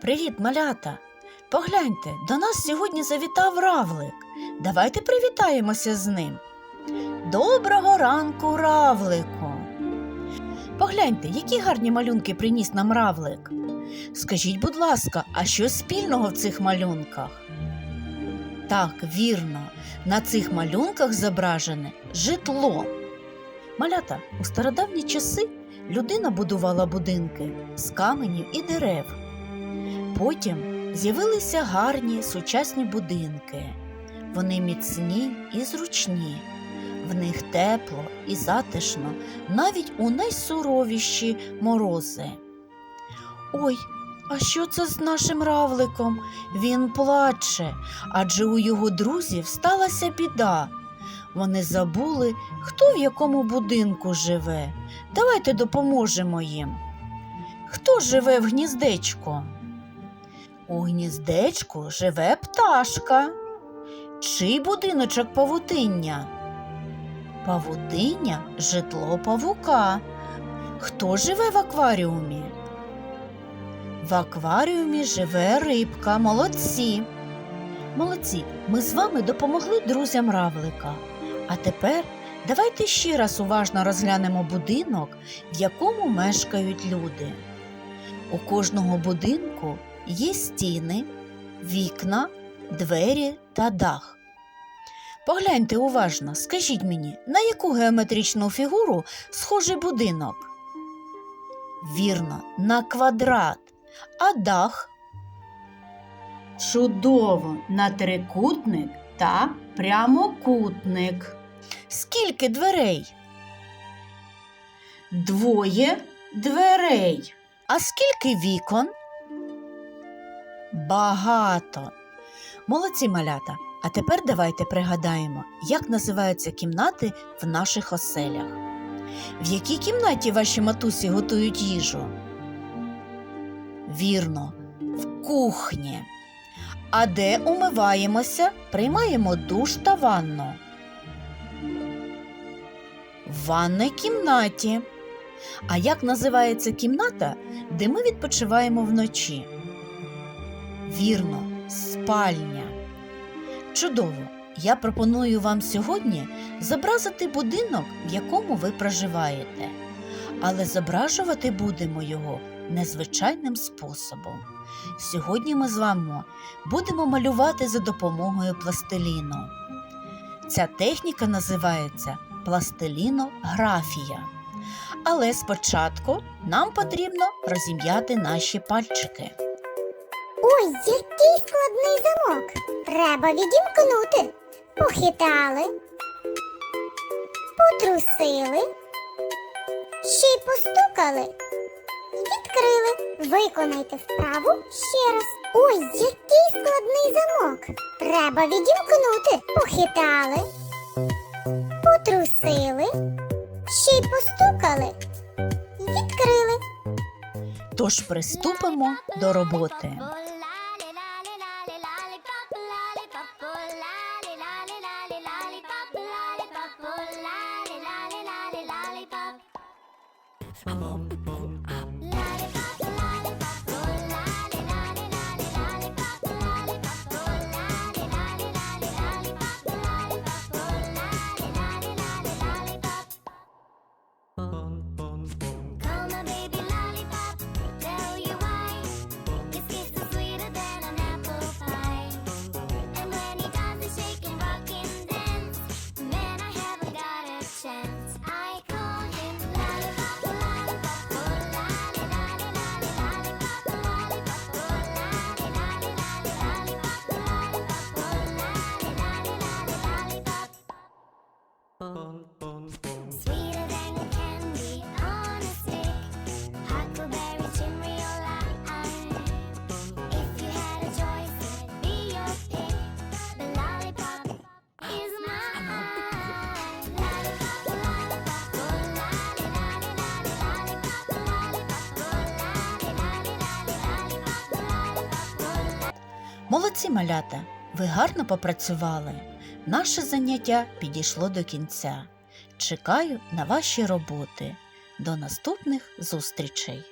Привіт, малята! Погляньте, до нас сьогодні завітав равлик. Давайте привітаємося з ним. Доброго ранку, равлику! Погляньте, які гарні малюнки приніс нам равлик. Скажіть, будь ласка, а що спільного в цих малюнках? Так, вірно, на цих малюнках зображене житло. Малята, у стародавні часи людина будувала будинки з каменів і дерев. Потім з'явилися гарні сучасні будинки. Вони міцні і зручні, в них тепло і затишно навіть у найсуровіші морози. Ой, а що це з нашим равликом? Він плаче, адже у його друзів сталася біда. Вони забули, хто в якому будинку живе. Давайте допоможемо їм. Хто живе в гніздечку? У гніздечку живе пташка. Чий будиночок павутиння? Павутиння житло павука. Хто живе в акваріумі? В акваріумі живе рибка. Молодці. Молодці, ми з вами допомогли друзям равлика. А тепер давайте ще раз уважно розглянемо будинок, в якому мешкають люди. У кожного будинку є стіни, вікна, двері та дах. Погляньте уважно, скажіть мені, на яку геометричну фігуру схожий будинок? Вірно, на квадрат, а дах чудово на трикутник та прямокутник. Скільки дверей? Двоє дверей. А скільки вікон? Багато. Молодці малята. А тепер давайте пригадаємо, як називаються кімнати в наших оселях. В якій кімнаті ваші матусі готують їжу? Вірно, в кухні. А де умиваємося, приймаємо душ та ванну? В ванній кімнаті. А як називається кімната, де ми відпочиваємо вночі? Вірно, спальня. Чудово! Я пропоную вам сьогодні зобразити будинок, в якому ви проживаєте. Але зображувати будемо його незвичайним способом. Сьогодні ми з вами будемо малювати за допомогою пластиліну. Ця техніка називається пластилінографія. Але спочатку нам потрібно розім'яти наші пальчики. Ой, який складний замок. Треба відімкнути. Похитали, потрусили, ще й постукали. Відкрили. Виконайте вправу ще раз. Ой, який складний замок. Треба відімкнути. Похитали, потрусили, ще й постукали. Відкрили. Тож приступимо до роботи. Call Молодці малята, ви гарно попрацювали. Наше заняття підійшло до кінця. Чекаю на ваші роботи. До наступних зустрічей!